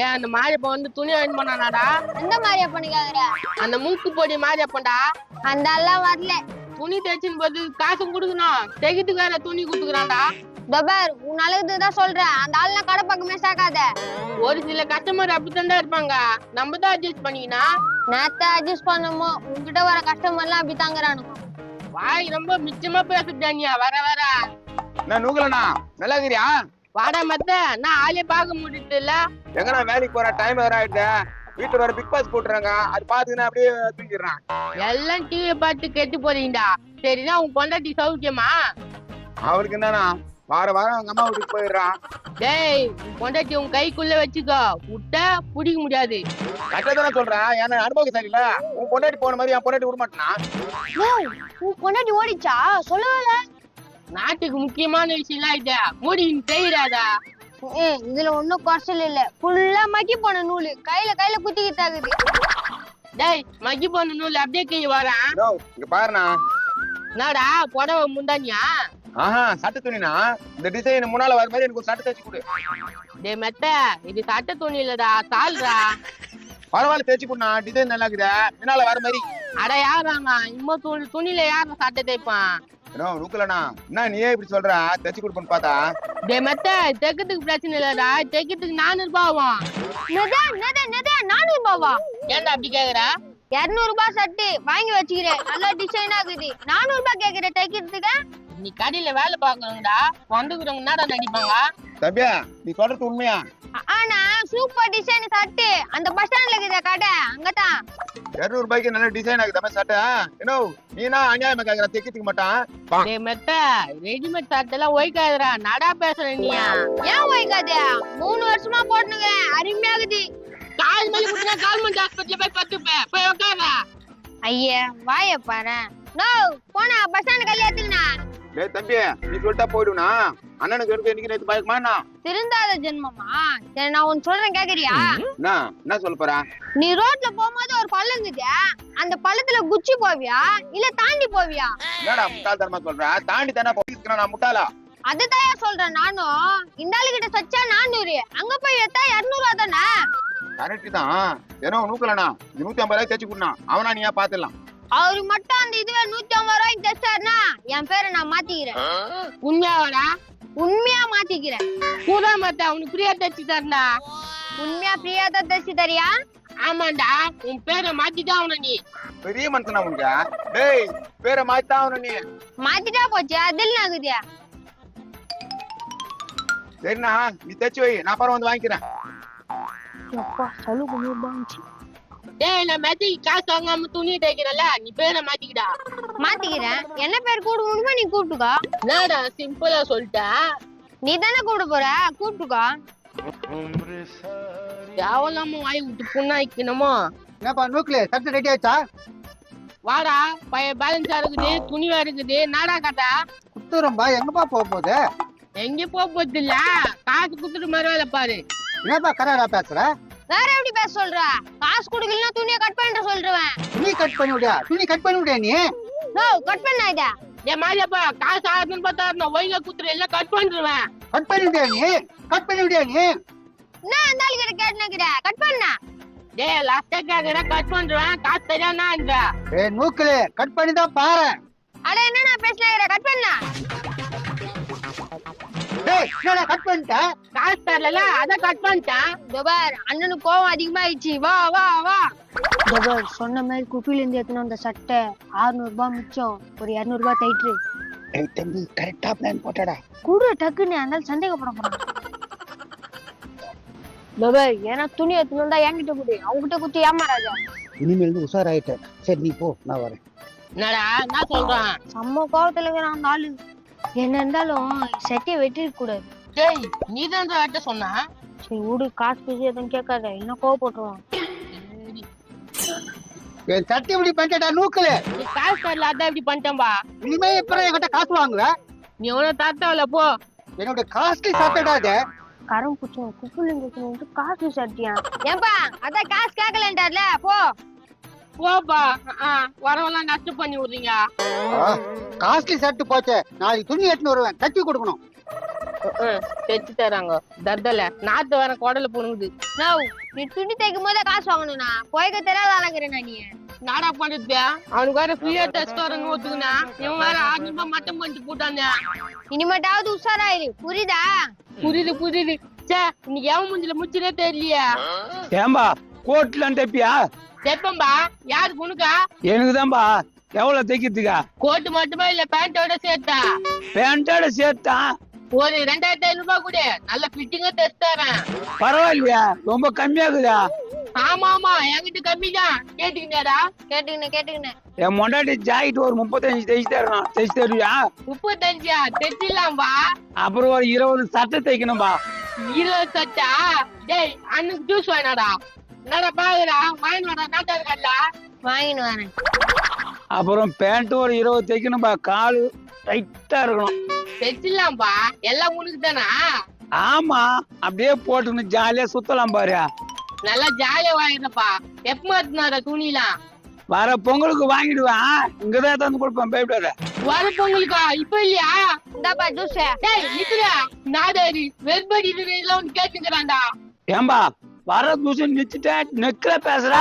ஏன் அந்த மாரியப்ப வந்து துணி வாங்கி பண்ணானாடா எந்த மாதிரியா பண்ணி கேக்குற? அந்த மூக்கு பொடி மாரியப்பன்டா. அந்த எல்லாம் வரல. துணி தைச்சின்னு போது காசும் கொடுக்கணும். தைக்கிறதுக்கு வேற துணி கொடுத்துக்கிறான்டா தபார் உன் நல்லது தான் சொல்றேன். அந்த ஆள்லாம் கடை பக்கமே சேர்க்காத ஒரு சில கஸ்டமர் அப்படித்தான் இருப்பாங்க. நம்ம தான் அட்ஜஸ்ட் பண்ணிக்கினா நேத்த அட்ஜஸ்ட் பண்ணுமோ உன்கிட்ட வர கஸ்டமர்லாம் அப்படி தாங்குறானுங்க வாய் ரொம்ப மிச்சமா பேசுறானியா வர வர. நான் நூகலண்ணா? நல்லா இருக்கிறியா வாடா மத்த நான் ஆளே பார்க்க முடியல இல்ல எங்கண்ணா வேலைக்கு போற டைம் வேற ஆயிடுது. வீட்டுல வேற பிக் பாஸ் போட்டுறாங்க அது பாத்துக்கினா அப்படியே தூங்கிடுறான். எல்லாம் டிவியை பார்த்து கெட்டு போறீங்கடா. சரிதான் உன் பொண்டாட்டி சௌக்கியமா? அவருக்கு என்னன்னா வார வாரம் அவங்க அம்மா வீட்டுக்கு போயிடுறான். டேய் உன் பொண்டாட்டி உன் கைக்குள்ள வச்சுக்கோ. விட்ட பிடிக்க முடியாது. கரெக்டா தானே சொல்றேன் ஏன்னா அனுபவம் சரியில்ல. உன் பொண்டாட்டி போன மாதிரி என் பொண்டாட்டி விட மாட்டேனா உன் பொண்டாட்டி ஓடிச்சா சொல்லல நாட்டுக்கு முக்கியமான விஷயம்லாம் இது மூடி செய்யறாதா ஏய் இதுல ஒண்ணும் குறைச்சல் இல்ல. ஃபுல்லா மக்கி போன நூலு. கையில கையில குத்திக்கிட்டு ஆகுது டேய் மக்கி போன நூல் அப்படியே கீழே வரேன் இங்க பாருண்ணா. என்னடா புடவை முந்தானியா? ஆஹா சட்டை துணினா இந்த டிசைன் முன்னால வர மாதிரி எனக்கு ஒரு சட்டை தைச்சு கொடு. டேய் மெத்த இது சட்டை துணி இல்லடா சால்ரா பரவாயில்ல தைச்சு கொடுண்ணா. டிசைன் நல்லா இருக்குதா முன்னால வர மாதிரி. அட யாராங்க இம்மா துணி துணியில யாரும் சட்டை தைப்பான் நோ நூக்கலண்ணா என்ன நீயே இப்படி சொல்ற? தைச்சு கொடுப்பேன்னு பார்த்தா? டேய் மெத்த தைக்கிறதுக்கு பிரச்சனை இல்லடா. தைக்கிறதுக்கு நானூறு ரூபாய் ஆகும். நெதா நெதா நெதா நானூறு ரூபாவா? ஏன்டா அப்படி கேக்குற? இருநூறு ரூபாய் சட்டு வாங்கி வச்சுக்கிறேன். நல்லா டிசைன் ஆகுது. நானூறு ரூபாய் கேக்குற தைக்கிறதுக்கு நீ கடையில வேலை பாக்குறவங்கடா வந்துக்கிறவங்க என்னடா நடிப்பாங்க தம்பியா நீ சொல்றது உண்மையா? ஆனா சூப்பர் டிசைன் சட்டு. அந்த பஸ் ஸ்டாண்ட்ல இருக்குதா கடை அங்கதான். இருநூறு ரூபாய்க்கு நல்ல டிசைன் ஆகுது சட்டை. என்ன நீனா அநியாயமா கேக்குற தைக்கிறதுக்கு மாட்டான் டேய் மெத்த ரெடிமேட் சட்டை எல்லாம் ஒய்க்காதுடா. நடா பேசுற நீயா ஏன் வைக்காத மூணு வருஷமா போட்டுனுக்கிறேன் அருமையாகுது. கால் மேல குத்துனா கால்மண்ட் ஹாஸ்பிட்டல் போய் பத்துப்ப போய் உட்கார ஐயா வாய பாரு. நோ போனா பஸ் ஸ்டாண்ட் கல்யாணத்துக்குண்ணா டேய் தம்பி நீ சொல்லிட்டா போயிடுவனா அண்ணனுக்கு இருக்கு இன்னைக்கு நேத்து பயக்குமா என்ன? திருந்தாத ஜென்மமா? சரி நான் ஒன்னு சொல்றேன் கேக்குறியா? என்ன? என்ன சொல்ல போறா? நீ ரோட்ல போகும்போது ஒரு பள்ளம் இருக்குது அந்த பள்ளத்துல குச்சி போவியா? இல்ல தாண்டி போவியா? என்னடா முட்டாள்தனமா சொல்ற? தாண்டி தானே போயிருக்கிறேன் நான் முட்டாளா? அதுதான் சொல்றேன் நானும். இந்த ஆளு கிட்ட சச்சா நானூறு. அங்க போய் எடுத்தா இருநூறுவா தானே? கரெக்ட் தான். ஏன்னா நூக்கலண்ணா. நூத்தி ஐம்பது ரூபாய் தைச்சு கொடுனா அவனா நீயா பாத்துடலாம். அவரு மட்டும் அந்த இதுவே நூத்தி ஐம்பது ரூபாய்க்கு தைச்சாருன்னா என் பேரை நான் மாத்திக்கிறேன். உண்மையாவாடா? உண்மையா மத்த ஃப்ரீயா தச்சு தரண்டா உண்மையா பிரியா தான் தைச்சு தரியா? ஆமாண்டா உன் பேரை அவன. நீ பெரிய மனுஷனா உனக்கு? டேய் பேரை மாத்தான் அவனு நீ. மாத்திட்டா போச்சு அதில் ஆகுதியா சரிண்ணா நீ தைச்சு வை நான் அப்புறம் வந்து வாங்கிக்கிறேன். அப்பா டேய் நான் மேட்சிக்கு காசு வாங்காம துணி தைக்கிறல நீ பேரை மாத்திக்கிடா. மாத்திக்கிறேன்? என்ன பேர் முடியுமா நீ கூப்பிட்டுக்கோ. என்னடா சிம்பிளா சொல்லிட்டா? நீ தானே கூப்பிட போற? கூப்பிட்டுக்கோ. தேவையில்லாம வாய் விட்டு புண்ணாய்க்கணுமோ என்னப்பா நூக்லி சட்டு ரெடி ஆச்சா வாடா பழைய பேலன்ஸா இருக்குது துணிவா இருக்குது நாடா கட்டா குத்துறம்பா எங்கப்பா போக போகுது? எங்க போக போறது இல்ல. காசு குத்துட்டு மாதிரி வேலை பாரு. என்னப்பா கராரா பேசுற? வேற எப்படி பேச சொல்ற? காசு கொடுக்கலன்னா துணியை கட் பண்ணிட்டு சொல்றேன் துணி கட் பண்ணி விடியா துணி கட் பண்ணி விடியா நீ? நோ கட் பண்ணாத என் மாதிரிப்பா காசு ஆறுன்னு பார்த்தா ஒய்ங்க குத்துரு எல்லாம் கட் பண்ணிடுவேன் கட் பண்ணி விடியா நீ? கட் பண்ணி விடியா நீ? என்ன அந்த ஆளு கிட்ட கேட்டுனுக்கிற கட் பண்ண? டேய் லாஸ்டா கேக்குற கட் பண்ணிடுவேன் காசு தெரியாதுன்ற ஏ நூக்லி கட் பண்ணி தான் பாரு அட என்ன நான் பேசினாக்கிற கட் பண்ண? டேய் என்னடா கட் பண்ணிட்ட? காசு தரல அத கட் பண்ணிட்டேன் துபார் அண்ணனுக்கு கோவம் அதிகமாயிடுச்சு. வா வா வா. துபார் சொன்ன மாதிரி குப்பில இருந்து எடுத்துன அந்த சட்டை 600 ரூபாய் மிச்சம். ஒரு 200 ரூபாய் தைட்டு ஏய் தம்பி கரெக்டா பிளான் போட்டடா. குடு டக்குன்னு. அதனால சந்தேகப்பட போறான். துபார் ஏன்னா துணி எடுத்துன்னு வந்தா என்கிட்ட குடு. அவங்ககிட்ட குத்தி ஏமாறாத. இனிமேல் இருந்து உஷாராயிட்டேன் சரி நீ போ நான் வரேன். என்னடா என்ன சொல்றான்? செம்ம கோவத்துல இருக்கிறான் அந்த ஆளு. என்ன இருந்தாலும் சட்டையை வெட்டிருக்க கூடாது. டேய் நீ தான் வெட்ட சொன்னா. சரி விடு காசு பேசி எதுவும் கேட்காத. இன்னும் கோவப்பட்டுருவான். என் சட்டி இப்படி பண்ணிட்டடா நூக்லி நீ காசு தரல அதான் இப்படி பண்ணிட்டேன்பா இனிமே எப்பறம் என்கிட்ட காசு வாங்குவ? நீ ஒன்னும் தாத்தாவில போ. என்னோட காஸ்ட்லி சட்டடா அது. கரம் குச்சம் குப்புலிங்க வந்து காசு சட்டியா? ஏன்பா அதான் காசு கேட்கலன்றார்ல போ. போப்பா வரவெல்லாம் நஷ்டம் பண்ணி விடுறீங்க. காஸ்ட்லி சட்டு போச்சே. நாளைக்கு துணி எடுத்துன்னு வருவேன். தச்சு கொடுக்கணும். தைச்சு தராங்க தர்தல நாத்து வர குடல புணுங்குது. நோ நீ துணி தைக்கும் போதே காசு வாங்கணும்னா போய்க்க தெரியாத ஆளாக்குறேன் நீ. நாடா பண்ணுது அவனுக்கு வேற ஃப்ரீயா டெஸ்ட் வரணும் ஒத்துக்குனா இவன் வேற ஆறு ரூபாய் மட்டும் பண்ணிட்டு போட்டாங்க இனிமேட்டாவது உஷாராயிரு. புரியுதா? புரியுது புரியுது. சே இன்னைக்கு எவன் மூஞ்சில முச்சிலே தெரியலையா? ஏம்பா கோட்லாம் தைப்பியா தெப்பம்பா யாரு புணுக்கா? எனக்கு தான்பா எவ்வளவு தைக்கிறதுக்கா கோட்டு மட்டுமா இல்ல பேண்டோட சேர்த்தா? பேண்டோட சேர்த்தா? ஒரு ரெண்டாயிரத்தி ஐநூறு ரூபாய் கூட. நல்ல ஃபிட்டிங்கா தைச்சு தரேன். பரவாயில்லையா? ரொம்ப கம்மியாகுதா? ஆமா ஆமா என்கிட்ட கம்மி தான் கேட்டுக்கிட்டாரா கேட்டுக்கினேன் கேட்டுக்கினேன் என் முன்னாடி ஜாக்கெட் ஒரு முப்பத்தஞ்சு தைச்சு தரணும் தைச்சு தருவியா? முப்பத்தஞ்சா? தைச்சிடலாம்பா அப்புறம் ஒரு இருபது சட்டை தைக்கணும்பா இருபது சட்டா? டேய் அண்ணுக்கு ஜூஸ் வேணாடா என்னடா பாக்குறா? வாங்கி வாடா நாட்டா இருக்கல வாங்கின்னு வரேன். அப்புறம் பேண்ட் ஒரு இருபது தைக்கணும்பா காலு டைட்டா இருக்கணும். தைச்சிடலாம்பா எல்லாம் உனக்கு தானா ஆமா அப்படியே போட்டுன்னு ஜாலியா சுத்தலாம் பாரு நல்லா ஜாலியா வாங்கிடப்பா எப்ப மாத்தினாரா துணிலாம்? வர பொங்கலுக்கு வாங்கிடுவேன். இங்கதான் தந்து கொடுப்பேன் பயப்படாத. வர பொங்கலுக்கா? இப்ப இல்லையா? இந்தாப்பா ஜூஸ் டேய் நித்துடா நாதாரி வெறுபடி இதெல்லாம் கேட்டுக்கிறான்டா ஏம்பா வர தூசம் நிச்சுட்டேன் நெக்கில பேசுற?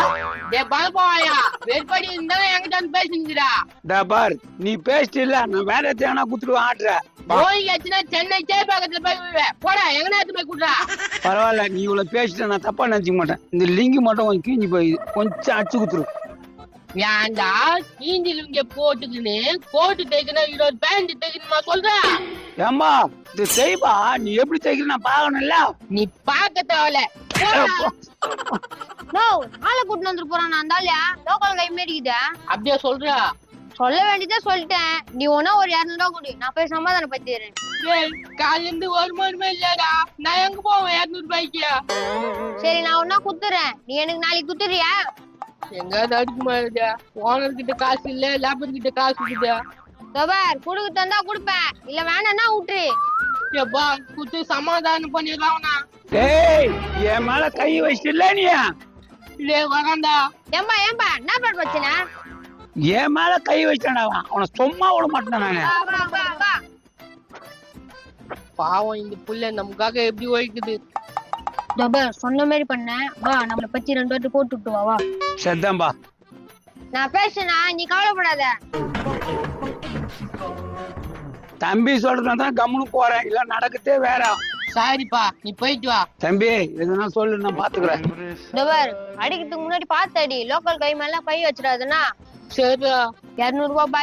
டேய் பழப்பாயா வெறுபடி இருந்தா என்கிட்ட வந்து பேசுங்கடா டா பார் நீ பேசிட்டு இல்ல நான் வேற தேனா குத்துட்டு ஆட்டுற. போய் ஆச்சுன்னா சென்னை சேப்பாக்கத்துல போய் விழுவேன். போடா எங்கனா எடுத்து போய் குடுறா பரவாயில்ல நீ இவ்வளவு பேசிட்டு நான் தப்பா நினைச்சுக்க மாட்டேன். இந்த லிங்கி மட்டும் கொஞ்சம் கிழிஞ்சு போய் கொஞ்சம் அடிச்சு குத்துரு ஏன்டா இங்க போட்டுக்கின்னு கோட்டு தைக்கணும் இருபது பேண்ட் தைக்கணுமா சொல்ற? ஏம்பா இது செய்ப்பா நீ எப்படி தைக்கிற நான் பாக்கணும்ல நீ பார்க்க தேவையில்ல போடா. நோ ஆளை கூட்டிட்டு வந்துட்டு போறான் நான் தாலியா லோக்கல் கை மேடிக்குதா அப்படியே சொல்றா? சொல்ல வேண்டியதா சொல்லிட்டேன். நீ ஒன்னா ஒரு இரநூறு ரூபா கொடு. நான் போய் சமாதானம் பத்திடுறேன் டேய் காலையில இருந்து ஒரு மணிமே இல்லடா. நான் எங்க போவேன் இருநூறு ரூபாய்க்கு? சரி நான் ஒன்னா குத்துறேன். நீ எனக்கு நாளைக்கு குத்துறியா? எங்காவது அடிக்க மாட்டா ஓனர் கிட்ட காசு இல்ல லேபர் கிட்ட காசு இருக்குதா? தபார் குடுக்க தந்தா குடுப்பேன். இல்ல வேணாம்னா விட்டுரு எப்பா குத்து சமாதானம் பண்ணிடலாம் டேய் என் மேல கை வச்சிட்டு நீ? டேய் வரான்டா. ஏம்பா ஏம்பா என்ன பாட்டு பிரச்சனை? என் மேல கை வச்சானே அவனை. சும்மா விட மாட்டேன் நானு. பாவம் இந்த புள்ள நமக்காக எப்படி ஒழிக்குது தபார் சொன்ன மாதிரி பண்ணேன் வா நம்மள பத்தி ரெண்டு வாட்டி போட்டு விட்டு வா வா. செத்தாம்பா நான் பேசுனா நீ கவலைப்படாத. தம்பி சொல்றதுனால தான் கம்முனு போறேன். இல்ல நடக்கத்தே வேற. சாரிப்பா நீ போயிட்டு வா. தம்பி எதுனா சொல்லு நான் பாத்துக்கிறேன். தபார் அடிக்கிறதுக்கு முன்னாடி பார்த்து அடி. லோக்கல் கை மேல கை வச்சிடாதுன்னா சரிடா. இருநூறு ரூபாய்